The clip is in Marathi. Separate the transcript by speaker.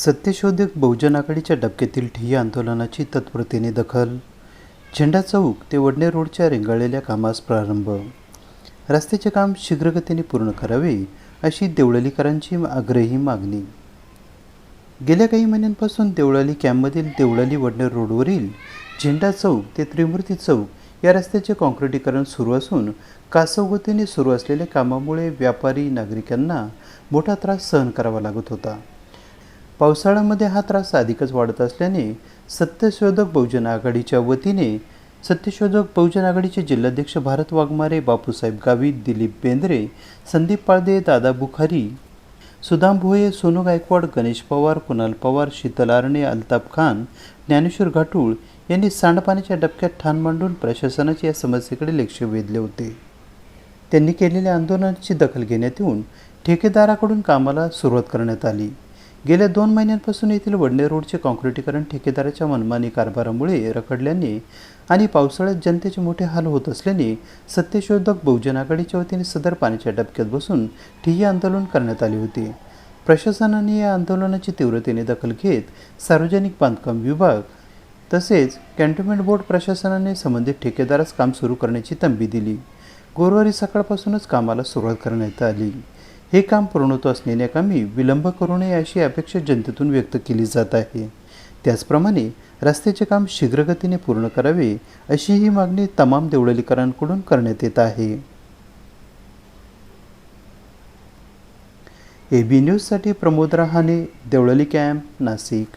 Speaker 1: सत्यशोधक बहुजन आघाडीच्या डबक्यातील ठिय्या आंदोलनाची तत्परतेने दखल. झेंडा चौक ते वडणे रोडच्या रेंगाळलेल्या कामास प्रारंभ. रस्त्याचे काम शीघ्रगतीने पूर्ण करावे अशी देवळालीकरांची आग्रही मागणी. गेल्या काही महिन्यांपासून देवळाली कॅम्पमधील देवळाली वडणे रोडवरील झेंडा चौक ते त्रिमूर्ती चौक या रस्त्याचे काँक्रिटीकरण सुरू असून कासवगतीने सुरू असलेल्या कामामुळे व्यापारी नागरिकांना मोठा त्रास सहन करावा लागत होता. पावसाळ्यामध्ये हा त्रास अधिकच वाढत असल्याने सत्यशोधक बहुजन आघाडीच्या वतीने सत्यशोधक बहुजन आघाडीचे जिल्हाध्यक्ष भारत वाघमारे बापूसाहेब गावित दिलीप बेंद्रे संदीप पाळदे दादा बुखारी सुदाम भोये सोनू गायकवाड गणेश पवार कुणाल पवार शीतल आरणे अल्ताफ खान ज्ञानेश्वर घाटूळ यांनी सांडपाण्याच्या डबक्यात ठाण मांडून प्रशासनाच्या या समस्येकडे लक्ष वेधले होते. त्यांनी केलेल्या आंदोलनाची दखल घेण्यात येऊन ठेकेदाराकडून कामाला सुरुवात करण्यात आली. गेल्या दोन महिन्यांपासून येथील वडणे रोडचे काँक्रिटीकरण ठेकेदाराच्या मनमानी कारभारामुळे रखडल्याने आणि पावसाळ्यात जनतेचे मोठे हाल होत असल्याने सत्यशोधक बहुजन आघाडीच्या वतीने सदर पाण्याच्या डबक्यात बसून ठिय्या आंदोलन करण्यात आले होते. प्रशासनाने या आंदोलनाची तीव्रतेने दखल घेत सार्वजनिक बांधकाम विभाग तसेच कॅन्टोन्मेंट बोर्ड प्रशासनाने संबंधित ठेकेदारास काम सुरू करण्याची तंबी दिली. गुरुवारी सकाळपासूनच कामाला सुरुवात करण्यात आली. हे काम पूर्णत्वास नेण्याकामी विलंब करू नये अशी अपेक्षा जनतेतून व्यक्त केली जात आहे. त्याचप्रमाणे रस्त्याचे काम शीघ्रगतीने पूर्ण करावे अशी ही मागणी तमाम देवळलीकरांकडून करण्यात येत आहे. ए बी न्यूजसाठी प्रमोद रहाणे देवळली कॅम्प नाशिक.